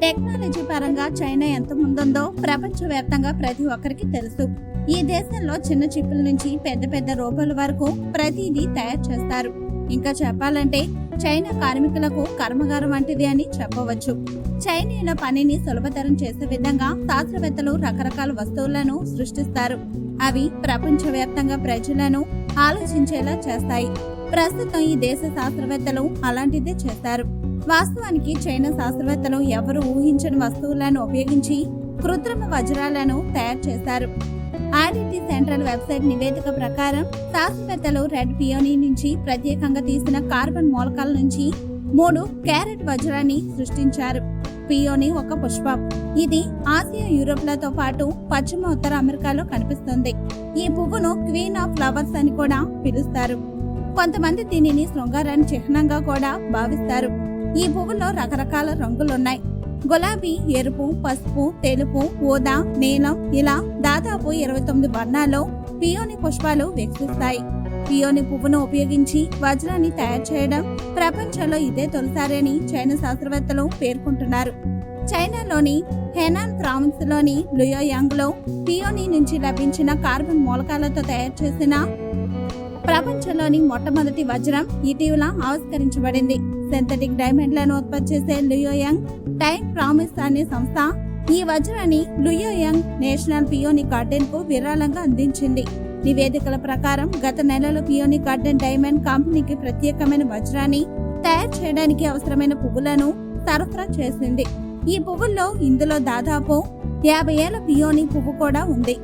Technology పరంగా China ఎంత ముందుందో ప్రపంచవ్యాప్తంగా ప్రతి ఒక్కరికి తెలుసు. ఈ దేశంలో చిన్న చిప్పుల నుంచి పెద్ద పెద్ద రోబోల వరకు ప్రతిదీ తయారు చేస్తారు. ఇంకా చెప్పాలంటే చైనా కార్మికులకు కర్మగారం వంటిది అని చెప్పవచ్చు. చైనీయుల పనిని సులభతరం చేసే విధంగా శాస్త్రవేత్తలు రకరకాల వస్తువులను సృష్టిస్తారు. అవి ప్రపంచవ్యాప్తంగా ప్రజలను ఆలోచించేలా చేస్తాయి. ప్రస్తుతం ఈ దేశ శాస్త్రవేత్తలు అలాంటిదే చేస్తారు. వాస్తవానికి చైనా శాస్త్రవేత్తలు ఎవరు ఊహించని వస్తువులను ఉపయోగించి కృత్రిమ వజ్రాలను తయారు చేశారు. ఆర్డిటి సెంట్రల్ వెబ్సైట్ నివేదిక ప్రకారం శాస్త్రవేత్తలు రెడ్ పియోనీ నుంచి ప్రత్యేకంగా తీసిన కార్బన్ మూలకాల నుంచి మూడు క్యారెట్ వజ్రాన్ని సృష్టించారు. పియోని ఒక పుష్పం. ఇది ఆసియా యూరోప్లతో పాటు పశ్చిమ ఉత్తర అమెరికాలో కనిపిస్తుంది. ఈ పువ్వును క్వీన్ ఆఫ్ ఫ్లవర్స్ అని కూడా పిలుస్తారు. కొంతమంది దీనిని శృంగారాన్ని చిహ్నంగా కూడా భావిస్తారు. ఈ పువ్వులో రకరకాల రంగులున్నాయి. గులాబీ ఎరుపు పసుపు తెలుపు ఊదా నీలం ఇలా దాదాపు ఇరవై తొమ్మిది వర్ణాల్లో పియోని పుష్పాలు వికసిస్తాయి. పియోని పువ్వును ఉపయోగించి వజ్రాన్ని తయారు చేయడం ప్రపంచంలో ఇదే తొలిసారని చైనా శాస్త్రవేత్తలు పేర్కొంటున్నారు. చైనాలోని హెనాన్ ప్రావిన్స్లోని లుయోయాంగ్లో పియోని నుంచి లభించిన కార్బన్ మూలకాలతో తయారు చేసిన ప్రపంచంలోని మొట్టమొదటి వజ్రం ఇటీవల ఆవిష్కరించబడింది. సింథటిక్ డైమండ్లను ఉత్పత్తి చేసే లుయోయంగ్ టైమ్ ప్రామిస్ అనే సంస్థ ఈ వజ్రాన్ని లుయోయాంగ్ నేషనల్ పియోని గార్డెన్కు విరాళంగా అందించింది. నివేదికల ప్రకారం గత నెలలో పియోని గార్డెన్ డైమండ్ కంపెనీకి ప్రత్యేకమైన వజ్రాన్ని తయారు చేయడానికి అవసరమైన పువ్వులను సరఫరా చేసింది. ఈ పువ్వుల్లో ఇందులో దాదాపు యాభై ఏళ్ళ పియోని పువ్వు కూడా ఉంది.